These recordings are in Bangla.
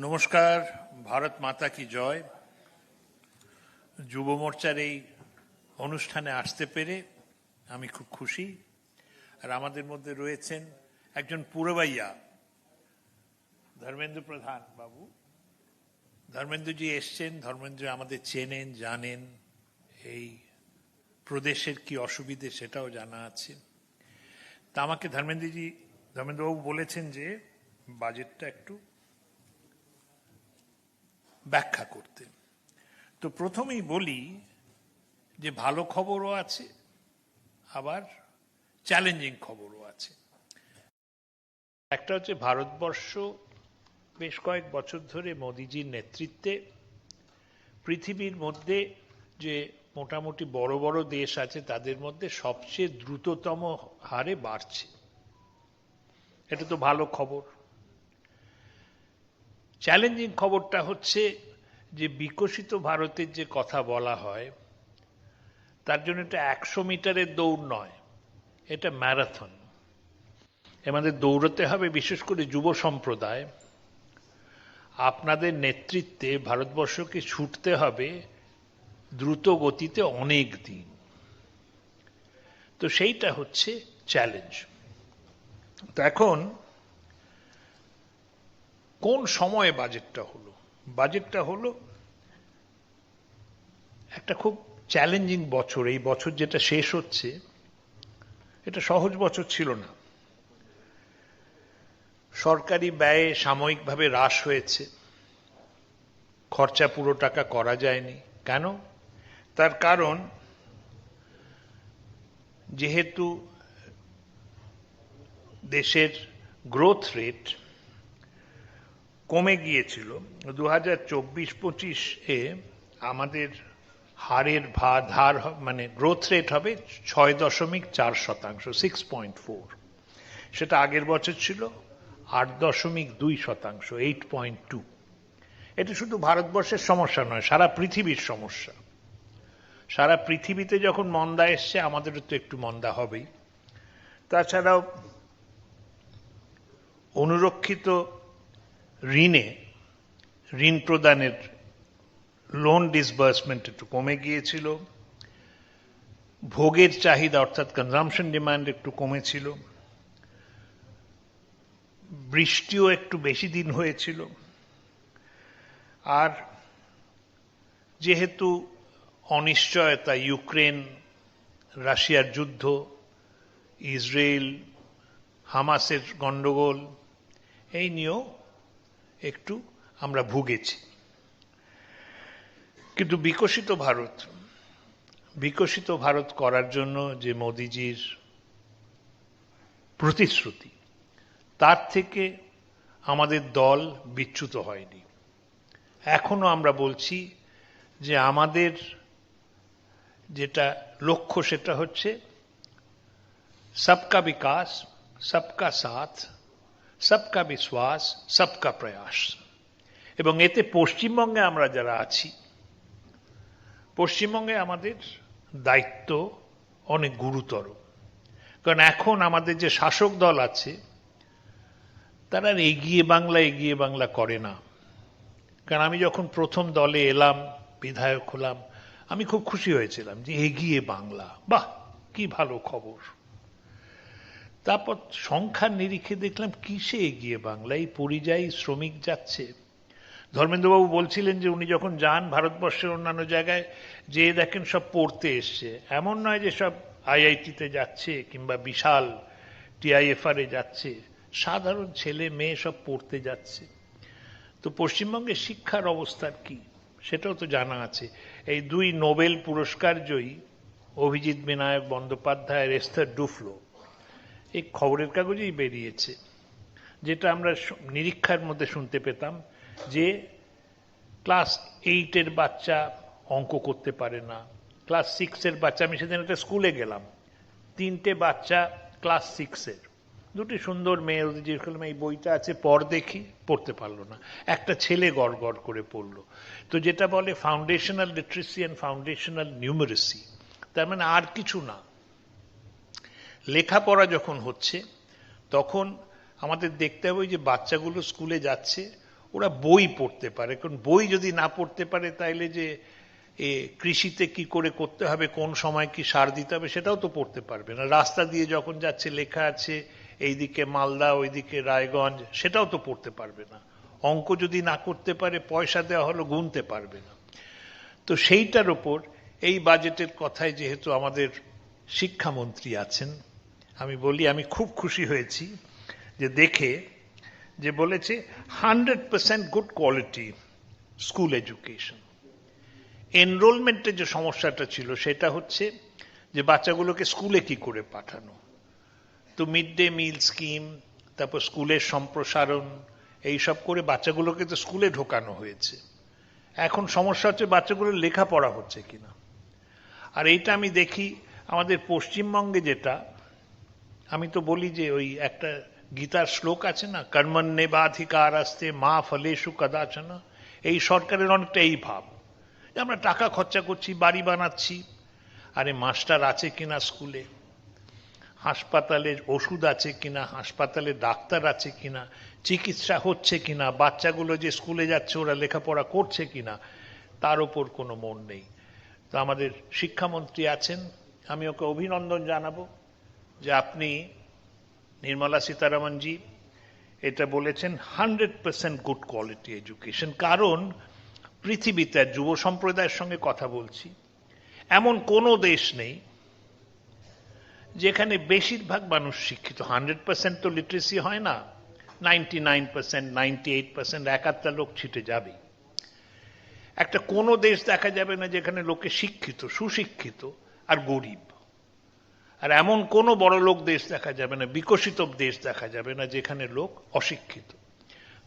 নমস্কার, ভারত মাতা কি জয়। যুব মোর্চার এই অনুষ্ঠানে আসতে পেরে আমি খুব খুশি। আর আমাদের মধ্যে রয়েছেন একজন পুরবাইয়া ধর্মেন্দ্র প্রধান বাবু। ধর্মেন্দ্রজি এসছেন ধর্মেন্দ্র আমাদের চেনেন, জানেন এই প্রদেশের কি অসুবিধে সেটাও জানা আছে। তা আমাকে ধর্মেন্দ্রজি ধর্মেন্দ্রবাবু বলেছেন যে, বাজেটটা একটু ব্যাখ্যা করতে। তো প্রথমেই বলি যে ভালো খবরও আছে, আবার চ্যালেঞ্জিং খবরও আছে। একটা হচ্ছে ভারতবর্ষ বেশ কয়েক বছর ধরে মোদিজির নেতৃত্বে। পৃথিবীর মধ্যে যে মোটামুটি বড় বড় দেশ আছে, তাদের মধ্যে সবচেয়ে দ্রুততম হারে বাড়ছে। এটা তো ভালো খবর। চ্যালেঞ্জিং খবরটা হচ্ছে যে বিকশিত ভারতের যে কথা বলা হয়, তার জন্য এটা একশো মিটারের দৌড় নয়, এটা ম্যারাথন। আমাদের দৌড়তে হবে বিশেষ করে যুব সম্প্রদায়। আপনাদের নেতৃত্বে ভারতবর্ষকে ছুটতে হবে দ্রুত গতিতে অনেক দিন। তো সেইটা হচ্ছে চ্যালেঞ্জ তো এখন কোন সময়ে বাজেটটা হলো? বাজেটটা হলো একটা খুব চ্যালেঞ্জিং বছর। এই বছর যেটা শেষ হচ্ছে, এটা সহজ বছর ছিল না। সরকারি ব্যয়ে সাময়িকভাবে হ্রাস হয়েছে। খরচা পুরো টাকা করা যায়নি। কেন? তার কারণ যেহেতু দেশের গ্রোথ রেট কমে গিয়েছিল। দু হাজার চব্বিশ পঁচিশে আমাদের হারের ভা, ধার মানে গ্রোথ রেট হবে ছয় দশমিক চার শতাংশ সিক্স পয়েন্ট ফোর সেটা আগের বছর ছিল আট দশমিক দুই শতাংশ এইট পয়েন্ট টু এটা শুধু ভারতবর্ষের সমস্যা নয়, সারা পৃথিবীর সমস্যা। সারা পৃথিবীতে যখন মন্দা এসছে, আমাদেরও তো একটু মন্দা হবেই। তাছাড়াও অনুরক্ষিত ঋণে, ঋণ প্রদানের লোন ডিসবার্সমেন্ট একটু কমে গিয়েছিল। ভোগের চাহিদা অর্থাৎ কনজামশন ডিমান্ড একটু কমেছিল। বৃষ্টিও একটু বেশি দিন হয়েছিল। আর যেহেতু অনিশ্চয়তা, ইউক্রেন, রাশিয়ার যুদ্ধ, ইসরায়েল, হামাসের গন্ডগোল এই নিয়েও একটু আমরা ভুগেছি। কিন্তু বিকশিত ভারত বিকশিত ভারত করার জন্য যে মোদিজির প্রতিশ্রুতি, তার থেকে আমাদের দল বিচ্যুত হয়নি। এখনও আমরা বলছি যে আমাদের যেটা লক্ষ্য সেটা হচ্ছে, সবকা বিকাশ, সবকা সাথ সবকা বিশ্বাস, সবকা প্রয়াস। এবং এতে পশ্চিমবঙ্গে আমরা যারা আছি, পশ্চিমবঙ্গে আমাদের দায়িত্ব অনেক গুরুতর। কারণ এখন আমাদের যে শাসক দল আছে, তারা এগিয়ে বাংলা এগিয়ে বাংলা করে না। কারণ আমি যখন প্রথম দলে এলাম, বিধায়ক হলাম, আমি খুব খুশি হয়েছিলাম যে এগিয়ে বাংলা। বাহ, কি ভালো খবর। তারপর সংখ্যার নিরিখে দেখলাম কিসে এগিয়ে বাংলা? এই পরিযায়ী শ্রমিক যাচ্ছে। ধর্মেন্দ্রবাবু বলছিলেন যে উনি যখন যান ভারতবর্ষের অন্যান্য জায়গায়, যে দেখেন সব পড়তে এসছে। এমন নয় যে সব আইআইটিতে যাচ্ছে কিংবা বিশাল টিআইএফআর যাচ্ছে। সাধারণ ছেলে মেয়ে সব পড়তে যাচ্ছে। তো পশ্চিমবঙ্গে শিক্ষার অবস্থার কি? সেটাও তো জানা আছে। এই দুই নোবেল পুরস্কার জয়ী অভিজিৎ বিনায়ক বন্দ্যোপাধ্যায় এস্থার ডুফলো। এই খবরের কাগজেই বেরিয়েছে, যেটা আমরা নিরীক্ষার মধ্যে শুনতে পেতাম যে ক্লাস এইটের বাচ্চা অঙ্ক করতে পারে না, ক্লাস সিক্সের বাচ্চা, আমি সেদিন একটা স্কুলে গেলাম, তিনটে বাচ্চা ক্লাস সিক্সের। দুটি সুন্দর মেয়ে, ওদের জিজ্ঞেস এই বইটা আছে পর দেখি। পড়তে পারল না। একটা ছেলে গড় গড় করে পড়ল। তো যেটা বলে foundational literacy and foundational numeracy তার মানে আর কিছু না। লেখাপড়া যখন হচ্ছে, তখন আমাদের দেখতে হবে যে বাচ্চাগুলো স্কুলে যাচ্ছে, ওরা বই পড়তে পারে। কারণ বই যদি না পড়তে পারে, তাইলে যে এ কৃষিতে কি করে করতে হবে, কোন সময় কি সার দিতে হবে, সেটাও তো পড়তে পারবে না। রাস্তা দিয়ে যখন যাচ্ছে, লেখা আছে, এইদিকে মালদা, ওইদিকে রায়গঞ্জ, সেটাও তো পড়তে পারবে না। অঙ্ক যদি না করতে পারে, পয়সা দেওয়া হলো, গুনতে পারবে না। তো সেইটার ওপর এই বাজেটের কথায় যেহেতু আমাদের শিক্ষামন্ত্রী আছেন আমি বলি, আমি খুব খুশি হয়েছি যে দেখে যে বলেছে hundred percent good quality school education. এনরোলমেন্টের যে সমস্যাটা ছিল সেটা হচ্ছে যে বাচ্চাগুলোকে স্কুলে কি করে পাঠানো? তো মিড ডে মিল স্কিম, তারপর স্কুলের সম্প্রসারণ, এইসব করে বাচ্চাগুলোকে তো স্কুলে ঢোকানো হয়েছে। এখন সমস্যা হচ্ছে বাচ্চাগুলোর লেখাপড়া হচ্ছে কিনা। আর এইটা আমি দেখি আমাদের পশ্চিমবঙ্গে যেটা আমি তো বলি যে ওই একটা গীতার শ্লোক আছে না কর্মণ্যে বাধিকার আসতে মা ফলেশু কদাচনা এই সরকারের অনেকটা এই ভাব। যে আমরা টাকা খরচা করছি, বাড়ি বানাচ্ছি। আরে মাস্টার আছে কিনা স্কুলে? হাসপাতালে ওষুধ আছে কিনা? হাসপাতালে ডাক্তার আছে কিনা? চিকিৎসা হচ্ছে কিনা? বাচ্চাগুলো যে স্কুলে যাচ্ছে, ওরা লেখাপড়া করছে কিনা? তার ওপর কোনো মন নেই। তো আমাদের শিক্ষামন্ত্রী আছেন, আমি ওকে অভিনন্দন জানাব। যে আপনি নির্মলা সীতারামনজি এটা বলেছেন hundred percent good quality education. কারণ পৃথিবীতে যুব সম্প্রদায়ের সঙ্গে কথা বলছি, এমন কোনো দেশ নেই যেখানে বেশিরভাগ মানুষ শিক্ষিত। হান্ড্রেড পার্সেন্ট তো লিটারেসি হয় না, ninety nine percent, ninety eight percent এক আধটা লোক ছিটে যাবে। একটা কোনো দেশ দেখা যাবে না যেখানে লোকে শিক্ষিত, সুশিক্ষিত আর গরিব। আর এমন কোনো বড় লোক দেশ দেখা যাবে না, বিকশিত দেশ দেখা যাবে না যেখানে লোক অশিক্ষিত।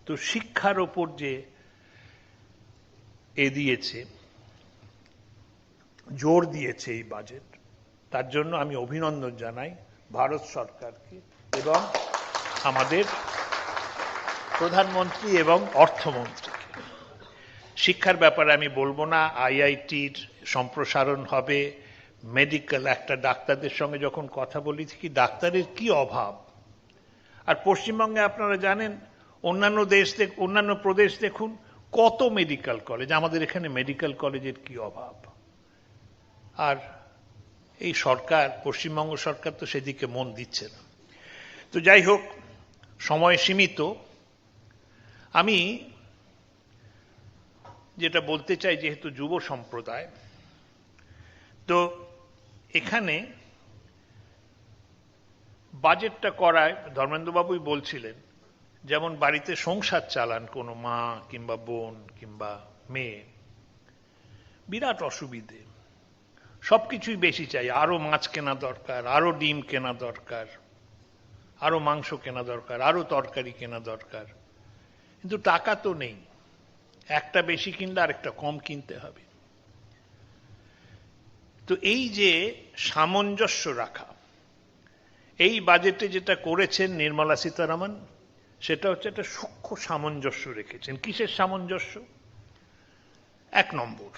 তো শিক্ষার ওপর যে এ দিয়েছে, জোর দিয়েছে এই বাজেট তার জন্য আমি অভিনন্দন জানাই ভারত সরকারকে এবং আমাদের প্রধানমন্ত্রী এবং অর্থমন্ত্রীকে শিক্ষার ব্যাপারে আমি বলব না, আইআইটির সম্প্রসারণ হবে মেডিকেল একটা ডাক্তারদের সঙ্গে যখন কথা বলি কি ডাক্তারের কি অভাব? আর পশ্চিমবঙ্গে আপনারা জানেন, অন্যান্য দেশ অন্যান্য প্রদেশ দেখুন, কত মেডিকেল কলেজ আমাদের এখানে মেডিকেল কলেজের কি অভাব? আর এই সরকার, পশ্চিমবঙ্গ সরকার তো সেদিকে মন দিচ্ছে না। তো যাই হোক, সময় সীমিত। আমি যেটা বলতে চাই, যেহেতু যুব সম্প্রদায়, তো এখানে বাজেটটা করায় ধর্মেন্দ্রবাবুই বলছিলেন, যেমন বাড়িতে সংসার চালান কোনো মা কিংবা বোন কিংবা মেয়ে, বিরাট অসুবিধে। সবকিছুই বেশি চাই। আরও মাছ কেনা দরকার, আরও ডিম কেনা দরকার, আরও মাংস কেনা দরকার, আরও তরকারি কেনা দরকার। কিন্তু টাকা তো নেই। একটা বেশি কিনলে আরেকটা কম কিনতে হবে। তো এই যে সামঞ্জস্য রাখা, এই বাজেটে যেটা করেছেন নির্মলা সীতারামন, সেটা হচ্ছে একটা সূক্ষ্ম সামঞ্জস্য রেখেছেন। কিসের সামঞ্জস্য? এক নম্বর,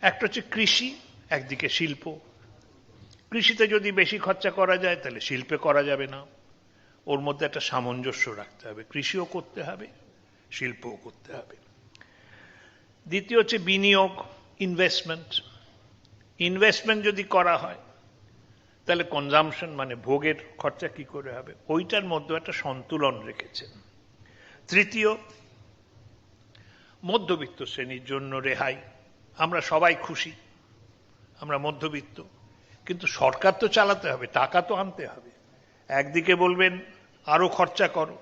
একটা হচ্ছে কৃষি, একদিকে শিল্প। কৃষিতে যদি বেশি খরচা করা যায়, তাহলে শিল্পে করা যাবে না। ওর মধ্যে একটা সামঞ্জস্য রাখতে হবে। কৃষিও করতে হবে, শিল্পও করতে হবে। দ্বিতীয় হচ্ছে বিনিয়োগ ইনভেস্টমেন্ট ইনভেস্টমেন্ট যদি করা হয়, তাহলে কনজামশন মানে ভোগের খরচা কি করে হবে? ওইটার মধ্যে একটা সন্তুলন রেখেছেন। তৃতীয়, মধ্যবিত্ত শ্রেণির জন্য রেহাই। আমরা সবাই খুশি, আমরা মধ্যবিত্ত। কিন্তু সরকার তো চালাতে হবে, টাকা তো আনতে হবে। একদিকে বলবেন, আরও খরচা করো।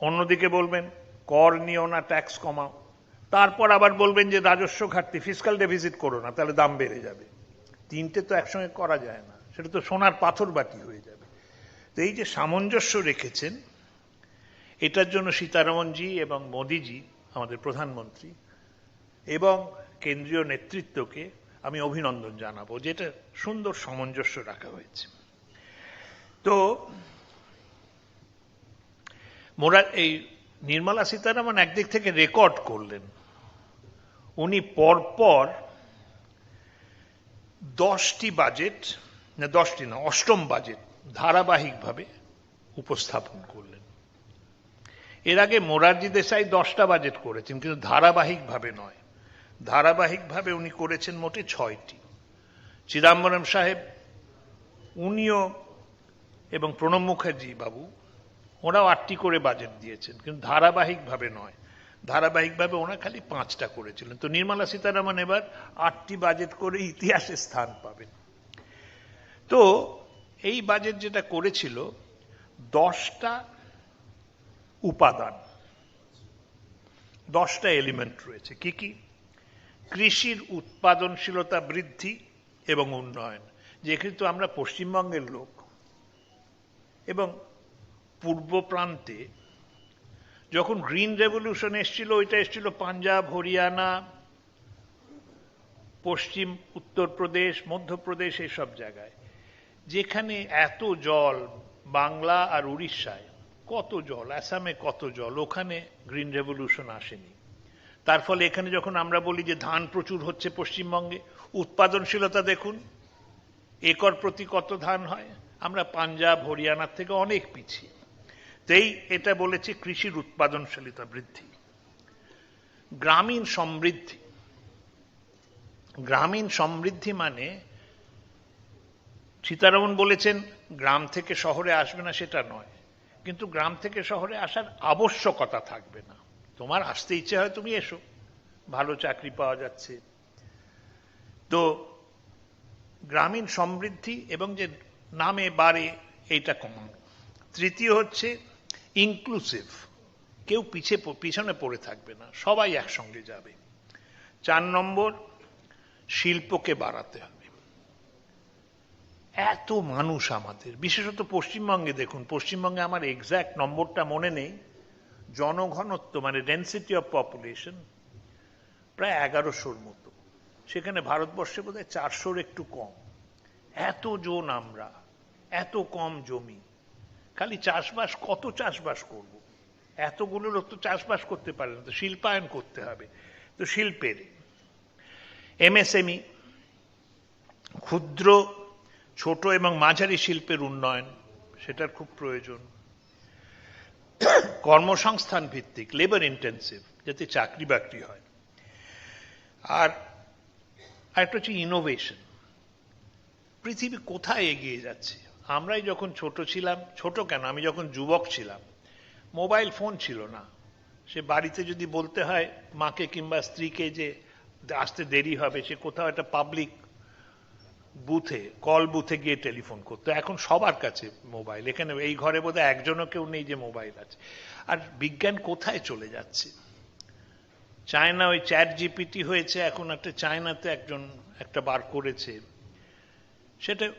অন্যদিকে বলবেন, কর নিও না ট্যাক্স কমাও। তারপর আবার বলবেন যে রাজস্ব ঘাটতি ফিজিক্যাল ডেফিসিট করো না, তাহলে দাম বেড়ে যাবে। তিনটে তো একসঙ্গে করা যায় না, সেটা তো সোনার পাথর বাটি হয়ে যাবে। তো এই যে সামঞ্জস্য রেখেছেন, এটার জন্য সীতারামনজি এবং মোদিজি আমাদের প্রধানমন্ত্রী এবং কেন্দ্রীয় নেতৃত্বকে আমি অভিনন্দন জানাব যেটা সুন্দর সামঞ্জস্য রাখা হয়েছে। তো মোরা এই নির্মলা সীতারামন একদিক থেকে রেকর্ড করলেন উনি পরপর দশটি বাজেট, না, দশটি না, অষ্টম বাজেট ধারাবাহিকভাবে উপস্থাপন করলেন। এর আগে মোরারজি দেশাই দশটা বাজেট করেছেন, কিন্তু ধারাবাহিকভাবে নয়। ধারাবাহিকভাবে উনি করেছেন মোটে ছয়টি। চিদাম্বরম সাহেব, উনিও এবং প্রণব মুখার্জি বাবু ওরাও আটটি করে বাজেট দিয়েছেন, কিন্তু ধারাবাহিকভাবে নয়। ধারাবাহিকভাবে ওনা খালি পাঁচটা করেছিলেন। তো নির্মলা সীতারামন এবার আটটি বাজেট করে ইতিহাসে স্থান পাবেন। তো এই বাজেট যেটা করেছিল, দশটা উপাদান, দশটা এলিমেন্ট রয়েছে। কি কি? কৃষির উৎপাদনশীলতা বৃদ্ধি এবং উন্নয়ন যেহেতু আমরা পশ্চিমবঙ্গের লোক এবং পূর্ব প্রান্তে যখন গ্রিন রেভলিউশন এসছিল, ওইটা এসছিল পাঞ্জাব, হরিয়ানা, পশ্চিম উত্তরপ্রদেশ মধ্যপ্রদেশ এসব জায়গায়। যেখানে এত জল, বাংলা আর উড়িষ্যায়, কত জল, আসামে কত জল, ওখানে গ্রিন রেভলিউশন আসেনি। তার ফলে এখানে যখন আমরা বলি যে ধান প্রচুর হচ্ছে পশ্চিমবঙ্গে, উৎপাদনশীলতা দেখুন, একর প্রতি কত ধান হয়? আমরা পাঞ্জাব, হরিয়ানার থেকে অনেক পিছিয়ে। তেই এটা বলেছে কৃষির উৎপাদনশীলতা বৃদ্ধি, গ্রামীণ সমৃদ্ধি। গ্রামীণ সমৃদ্ধি মানে সীতারামন বলেছেন, গ্রাম থেকে শহরে আসবে না সেটা নয়, কিন্তু গ্রাম থেকে শহরে আসার আবশ্যকতা থাকবে না। তোমার আসতে ইচ্ছে হয় তুমি এসো, ভালো চাকরি পাওয়া যাচ্ছে। তো গ্রামীণ সমৃদ্ধি এবং যে নামে বাড়ে, এইটা কমানো তৃতীয় হচ্ছে ইনক্লুসিভ কেউ পিছে পিছনে পড়ে থাকবে না। সবাই একসঙ্গে যাবে। চার নম্বর, শিল্পকে বাড়াতে হবে। এত মানুষ আমাদের। বিশেষত পশ্চিমবঙ্গে দেখুন, পশ্চিমবঙ্গে আমার এক্স্যাক্ট নম্বরটা মনে নেই। জনঘনত্ব মানে ডেন্সিটি অফ পপুলেশন প্রায় এগারোশোর মতো। সেখানে ভারতবর্ষে বোধ হয় চারশোর একটু কম। এত জন আমরা, এত কম জমি। খালি চাষবাস, কত চাষবাস করব। এতগুলো লোক তো চাষবাস করতে পারে না, তো শিল্পায়ন করতে হবে। তো শিল্পের এমএসএমই, ক্ষুদ্র, ছোট এবং মাঝারি শিল্পের উন্নয়ন, সেটার খুব প্রয়োজন। কর্মসংস্থান ভিত্তিক লেবার ইন্টেন্সিভ যাতে চাকরি বাকরি হয়। আর একটা হচ্ছে ইনোভেশন পৃথিবী কোথায় এগিয়ে যাচ্ছে? আমরাই যখন ছোট ছিলাম, ছোট কেন? আমি যখন যুবক ছিলাম, মোবাইল ফোন ছিল না। সে বাড়িতে যদি বলতে হয়, মাকে কিংবা স্ত্রীকে যে আসতে দেরি হবে, সে কোথাও একটা পাবলিক বুথে কল বুথে গিয়ে টেলিফোন করতো। এখন সবার কাছে মোবাইল। এখানে এই ঘরে বোধহয় একজনও কেউ নেই যে মোবাইল আছে। আর বিজ্ঞান কোথায় চলে যাচ্ছে? চায়না ওই চ্যাট জিপিটি হয়েছে, এখন একটা চায়নাতে একজন একটা বার করেছে। সেটা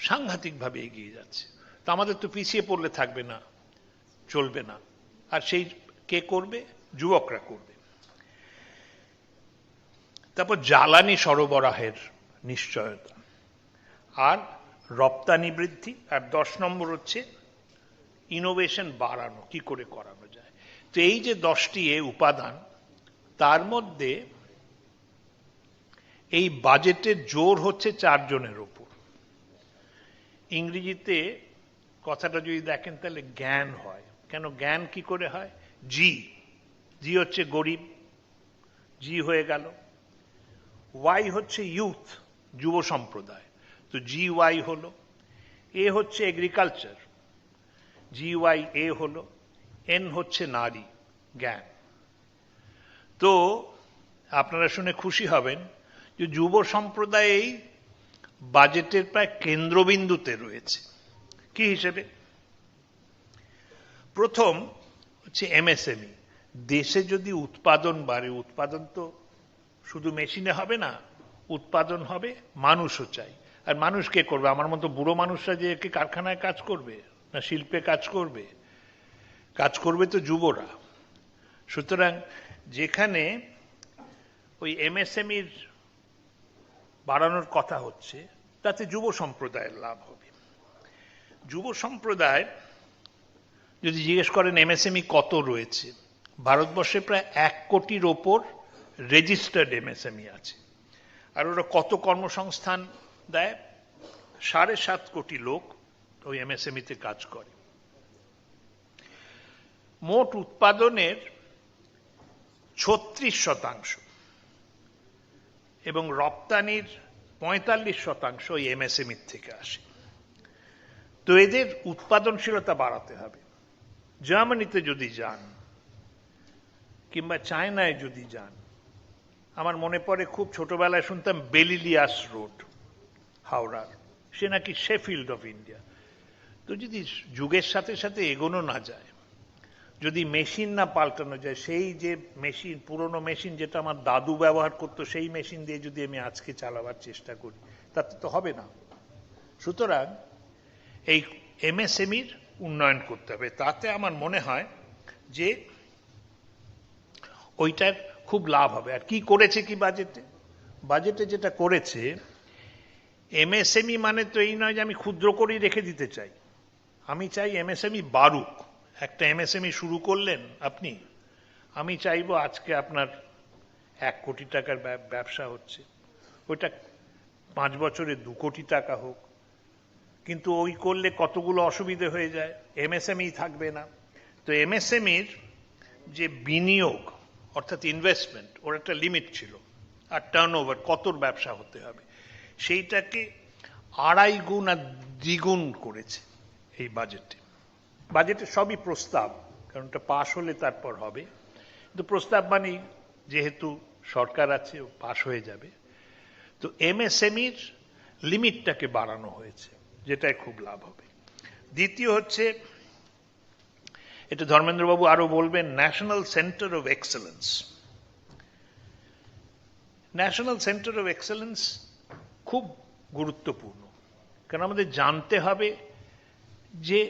সাংঘাতিকভাবে এগিয়ে যাচ্ছে। তো আমাদের তো পিছিয়ে পড়লে থাকবে না, চলবে না। আর সেই কে করবে? যুবকরা করবে। তারপর জ্বালানি সরবরাহের নিশ্চয়তা। আর রপ্তানি বৃদ্ধি, আর দশ নম্বর হচ্ছে ইনোভেশন বাড়ানো, কি করে করানো যায়। তো এই যে দশটি এ উপাদান, তার মধ্যে এই বাজেটের জোর হচ্ছে চারজনের ওপর। ইংরেজিতে কথাটা যদি দেখেন তাহলে জ্ঞান হয়। কেন জ্ঞান কি করে হয়? জি। জি হচ্ছে গরিব। জি হয়ে গেল। ওয়াই হচ্ছে ইউথ, যুব সম্প্রদায়। তো জি ওয়াই হলো, এ হচ্ছে এগ্রিকালচার। জি ওয়াই এ হলো, এন হচ্ছে নারী, জ্ঞান। তো আপনারা শুনে খুশি হবেন যে যুব সম্প্রদায় এই বাজেটের প্রায় কেন্দ্রবিন্দুতে রয়েছে। কি হিসেবে? প্রথম হচ্ছে এমএসএমই। দেশে যদি উৎপাদন বাড়ে, উৎপাদন তো শুধু মেশিনে হবে না, উৎপাদন হবে, মানুষও চাই আর মানুষ কে করবে? আমার মতো বুড়ো মানুষরা যে কি কারখানায় কাজ করবে, না শিল্পে কাজ করবে কাজ করবে তো যুবরা। সুতরাং যেখানে ওই এমএসএমইর বাড়ানোর কথা হচ্ছে, তাতে যুব সম্প্রদায়ের লাভ হবে। যুব সম্প্রদায়, যদি জিজ্ঞেস করেন এমএসএমই কত রয়েছে? ভারতবর্ষে প্রায় এক কোটির ওপর রেজিস্টার্ড এমএসএমই আছে। আর ওরা কত কর্মসংস্থান দেয়? সাড়ে সাত কোটি লোক ওই এমএসএমইতে কাজ করে। মোট উৎপাদনের ছত্রিশ শতাংশ। এবং রপ্তানির পঁয়তাল্লিশ শতাংশ ওই এমএসএমই থেকে আসে। তো এদের উৎপাদনশীলতা বাড়াতে হবে। জার্মানিতে যদি যান কিংবা চায়নায় যদি যান, আমার মনে পড়ে খুব ছোটবেলায় শুনতাম বেলিলিয়াস রোড, হাওড়ার। সে নাকি শেফিল্ড অফ ইন্ডিয়া। তো যদি যুগের সাথে সাথে এগোনো না যায় যদি মেশিন না পাল্টানো যায়, সেই যে মেশিন, পুরনো মেশিন যেটা আমার দাদু ব্যবহার করতো, সেই মেশিন দিয়ে যদি আমি আজকে চালাবার চেষ্টা করি, তাতে তো হবে না। সুতরাং এই এমএসএমইর উন্নয়ন করতে হবে। তাতে আমার মনে হয় যে ওইটার খুব লাভ হবে। আর কি করেছে কি বাজেটে? বাজেটে যেটা করেছে, এমএসএমই মানে তো এই নয় যে আমি ক্ষুদ্র করেই রেখে দিতে চাই। আমি চাই এমএসএমই বাড়ুক। একটা এমএসএমই শুরু করলেন আপনি, আমি চাইব আজকে আপনার এক কোটি টাকার ব্যবসা হচ্ছে। ওইটা পাঁচ বছরে দু কোটি টাকা হোক, কিন্তু ওই করলে কতগুলো অসুবিধে হয়ে যায় এমএসএমই থাকবে না। তো এমএসএমইর যে বিনিয়োগ, অর্থাৎ ইনভেস্টমেন্ট ওর একটা লিমিট ছিল, আর টার্ন ওভার কতর ব্যবসা হতে হবে, সেইটাকে আড়াই গুণ আর দ্বিগুণ করেছে এই বাজেটে বাজেটে সবই প্রস্তাব কারণ ওটা পাশ হলে তারপর হবে। কিন্তু প্রস্তাব মানেই যেহেতু সরকার আছে পাশ হয়ে যাবে। তো এমএসএমইর লিমিটটাকে বাড়ানো হয়েছে যেটাই খুব লাভ হবে। দ্বিতীয় হচ্ছে, এটা ধর্মেন্দ্রবাবু আরও বলবেন, national centre of excellence. National centre of excellence খুব গুরুত্বপূর্ণ, কারণ আমাদের জানতে হবে যে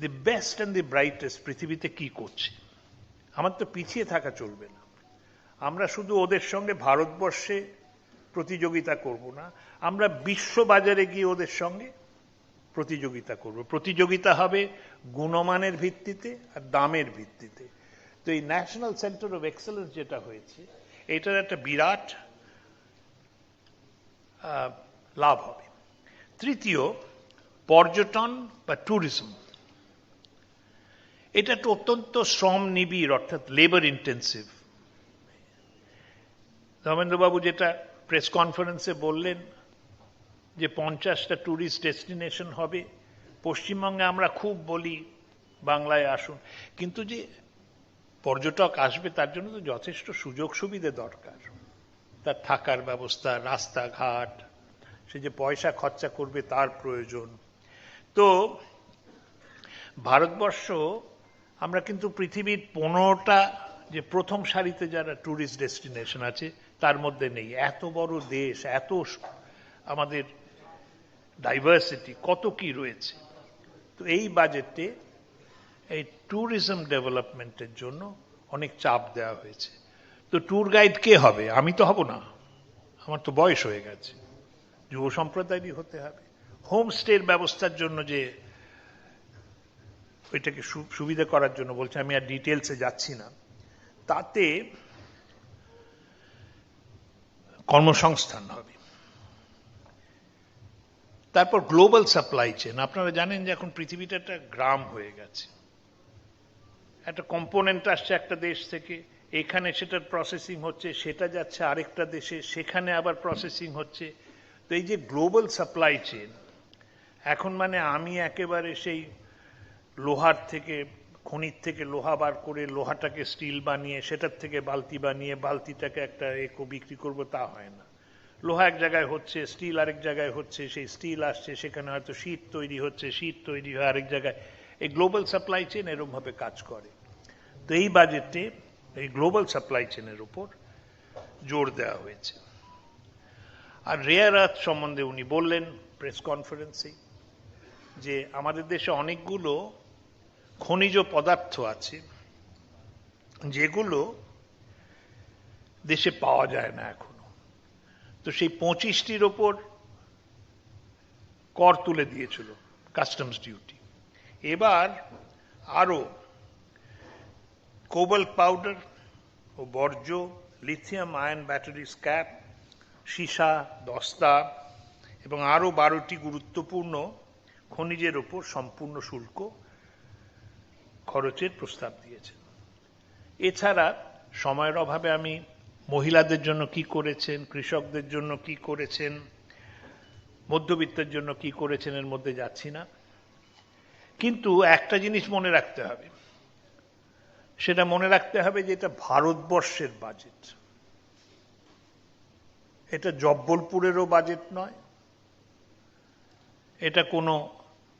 the best and the brightest পৃথিবীতে কি করছে? আমার তো পিছিয়ে থাকা চলবে না। আমরা শুধু ওদের সঙ্গে ভারতবর্ষে প্রতিযোগিতা করব না, আমরা বিশ্ব বাজারে গিয়ে ওদের সঙ্গে প্রতিযোগিতা করব। প্রতিযোগিতা হবে গুণমানের ভিত্তিতে আর দামের ভিত্তিতে। তো এই ন্যাশনাল সেন্টার অফ এক্সেলেন্স যেটা হয়েছে, এটার একটা বিরাট লাভ হবে। তৃতীয়, পর্যটন বা ট্যুরিজম এটা একটা অত্যন্ত শ্রম নিবিড় অর্থাৎ লেবার ইন্টেন্সিভ ধর্মেন্দ্রবাবু যেটা প্রেস কনফারেন্সে বললেন যে পঞ্চাশটা ট্যুরিস্ট ডেস্টিনেশন হবে, পশ্চিমবঙ্গে আমরা খুব বলি, বাংলায় আসুন। কিন্তু যে পর্যটক আসবে, তার জন্য তো যথেষ্ট সুযোগ সুবিধে দরকার। তার থাকার ব্যবস্থা, রাস্তাঘাট, সে যে পয়সা খরচা করবে তার প্রয়োজন। তো ভারতবর্ষ আমরা কিন্তু পৃথিবীর পনেরোটা যে প্রথম সারিতে যারা ট্যুরিস্ট ডেস্টিনেশন আছে, তার মধ্যে নেই। এত বড় দেশ, এত আমাদের ডাইভার্সিটি কত কি রয়েছে। তো এই বাজেটে এই ট্যুরিজম ডেভেলপমেন্টের জন্য অনেক চাপ দেওয়া হয়েছে। তো ট্যুর গাইড কে হবে? আমি তো হব না। আমার তো বয়স হয়ে গেছে। যুব সম্প্রদায়েরই হতে হবে। হোমস্টের ব্যবস্থার জন্য যে ওইটাকে সুবিধা করার জন্য বলছে, আমি আর ডিটেলসে যাচ্ছি না। তাতে কর্মসংস্থান হবে। তারপর গ্লোবাল সাপ্লাই চেন আপনারা জানেন যে এখন পৃথিবীটা একটা গ্রাম হয়ে গেছে। একটা কম্পোনেন্ট আসছে একটা দেশ থেকে, এখানে সেটার প্রসেসিং হচ্ছে, সেটা যাচ্ছে আরেকটা দেশে, সেখানে আবার প্রসেসিং হচ্ছে। তো এই যে গ্লোবাল সাপ্লাই চেন এখন মানে আমি একেবারে সেই লোহার থেকে, খনির থেকে লোহা বার করে লোহাটাকে স্টিল বানিয়ে, সেটার থেকে বালতি বানিয়ে, বালতিটাকে একটা একো বিক্রি করব, তা হয় না। লোহা এক জায়গায় হচ্ছে, স্টিল আরেক জায়গায় হচ্ছে, সেই স্টিল আসছে, সেখানে হয়তো শীত তৈরি হচ্ছে, শীত তৈরি হয় আরেক জায়গায়। এই গ্লোবাল সাপ্লাই চেন এরমভাবে কাজ করে। তো এই বাজেটে এই গ্লোবাল সাপ্লাই চেনের উপর জোর দেওয়া হয়েছে। আর রেয়ার আর্থ সম্বন্ধে উনি বললেন প্রেস কনফারেন্সে যে আমাদের দেশে অনেকগুলো খনিজ পদার্থ আছে, যেগুলো দেশে পাওয়া যায় না এখনও। তো সেই পঁচিশটির ওপর কর তুলে দিয়েছিল কাস্টমস ডিউটি। এবার আরও কোবল পাউডার ও বর্জ্য, লিথিয়াম আয়ন ব্যাটারি স্ক্যাপ, সীসা, দস্তা এবং আরও বারোটি গুরুত্বপূর্ণ খনিজের ওপর সম্পূর্ণ শুল্ক খরচের প্রস্তাব দিয়েছেন। এছাড়া সময়ের অভাবে আমি মহিলাদের জন্য কি করেছেন, কৃষকদের জন্য কি করেছেন, মধ্যবিত্তের জন্য কি করেছেন এর মধ্যে যাচ্ছি না। কিন্তু একটা জিনিস মনে রাখতে হবে। সেটা মনে রাখতে হবে যে এটা ভারতবর্ষের বাজেট। এটা জব্বলপুরেরও বাজেট নয়। এটা কোনো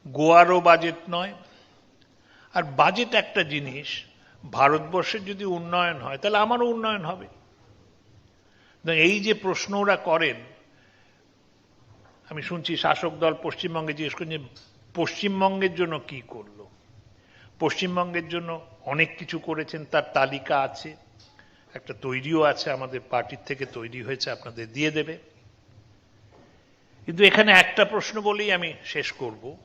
গোয়ারও বাজেট নয়। আর বাজেট একটা জিনিস, ভারতবর্ষের যদি উন্নয়ন হয়, তাহলে আমারও উন্নয়ন হবে। এই যে প্রশ্ন ওরা করেন, আমি শুনছি শাসক দল পশ্চিমবঙ্গে জিজ্ঞেস করেন যে, পশ্চিমবঙ্গের জন্য কি করল? পশ্চিমবঙ্গের জন্য অনেক কিছু করেছেন, তার তালিকা আছে, একটা তৈরিও আছে, আমাদের পার্টির থেকে তৈরি হয়েছে, আপনাদের দিয়ে দেবে। কিন্তু এখানে একটা প্রশ্ন বলেই আমি শেষ করব।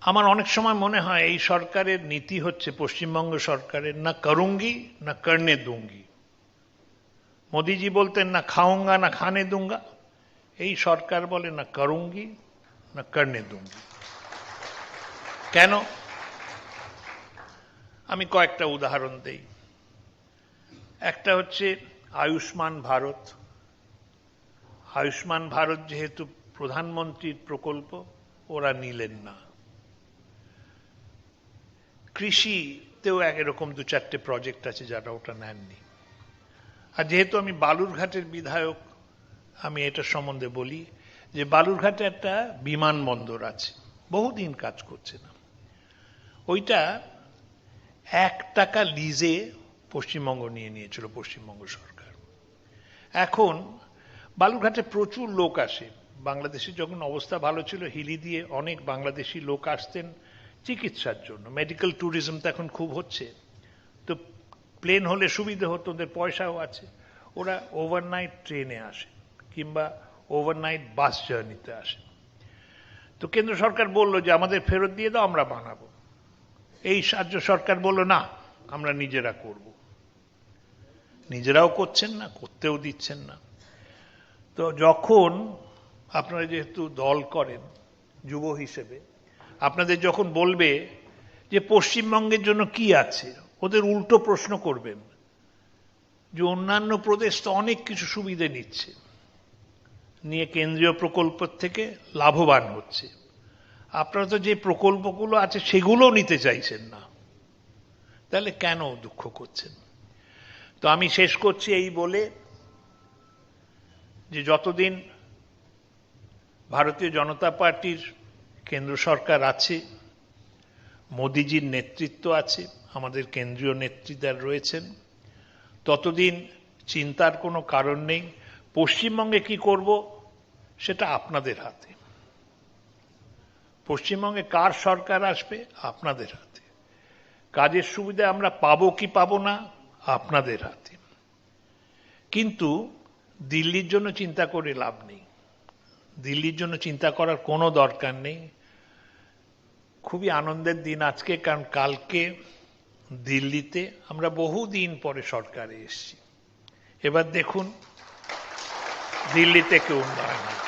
আমার অনেক সময় মনে হয় এই সরকারের নীতি হচ্ছে পশ্চিমবঙ্গ সরকারের না করুঙ্গি, না কর্ণে দুঙ্গি। মোদিজি বলতেন, না খাউঙ্গা না খানে দুঙ্গা। এই সরকার বলে, না করুঙ্গি, না কর্ণে দুঙ্গি। কেন? আমি কয়েকটা উদাহরণ দেই। একটা হচ্ছে আয়ুষ্মান ভারত। আয়ুষ্মান ভারত যেহেতু প্রধানমন্ত্রীর প্রকল্প, ওরা নিলেন না। কৃষিতেও এক এরকম দু চারটে প্রজেক্ট আছে যারা ওটা নেননি। আর যেহেতু আমি বালুরঘাটের বিধায়ক, আমি এটা সম্বন্ধে বলি যে বালুরঘাটে একটা বিমানবন্দর আছে, বহুদিন কাজ করছে না। ওইটা এক টাকা লিজে পশ্চিমবঙ্গ নিয়ে নিয়েছিল, পশ্চিমবঙ্গ সরকার। এখন বালুরঘাটে প্রচুর লোক আসে। বাংলাদেশের যখন অবস্থা ভালো ছিল, হিলি দিয়ে অনেক বাংলাদেশি লোক আসতেন চিকিৎসার জন্য। মেডিকেল ট্যুরিজম তো এখন খুব হচ্ছে। তো প্লেন হলে সুবিধে হতো, ওদের পয়সাও আছে। ওরা ওভারনাইট ট্রেনে আসে, কিংবা ওভারনাইট বাস জার্নিতে আসে। তো কেন্দ্র সরকার বলল যে, আমাদের ফেরত দিয়ে দাও, আমরা বানাবো। এই রাজ্য সরকার বলল, না, আমরা নিজেরা করব। নিজেরাও করছেন না, করতেও দিচ্ছেন না। তো যখন আপনারা যেহেতু দল করেন, যুব হিসেবে আপনাদের যখন বলবে যে পশ্চিমবঙ্গের জন্য কি আছে, ওদের উল্টো প্রশ্ন করবেন। যে অন্যান্য প্রদেশ তো অনেক কিছু সুবিধে নিচ্ছে। নিয়ে কেন্দ্রীয় প্রকল্প থেকে লাভবান হচ্ছে। আপনারা তো যে প্রকল্পগুলো আছে সেগুলোও নিতে চাইছেন না। তাহলে কেন দুঃখ করছেন? তো আমি শেষ করছি এই বলে যে যতদিন ভারতীয় জনতা পার্টির কেন্দ্র সরকার আছে, মোদিজির নেতৃত্ব আছে, আমাদের কেন্দ্রীয় নেতৃত্বার রয়েছেন। ততদিন চিন্তার কোনো কারণ নেই, পশ্চিমবঙ্গে কি করব সেটা আপনাদের হাতে। পশ্চিমবঙ্গে কার সরকার আসবে আপনাদের হাতে। কাজের সুবিধা আমরা পাবো কি পাবো না আপনাদের হাতে। কিন্তু দিল্লির জন্য চিন্তা করে লাভ নেই। দিল্লির জন্য চিন্তা করার কোনো দরকার নেই। খুবই আনন্দের দিন আজকে, কারণ কালকে দিল্লিতে আমরা বহু দিন পরে সরকারে এসেছি। এবার দেখুন দিল্লিতে কেউ উন্নয়ন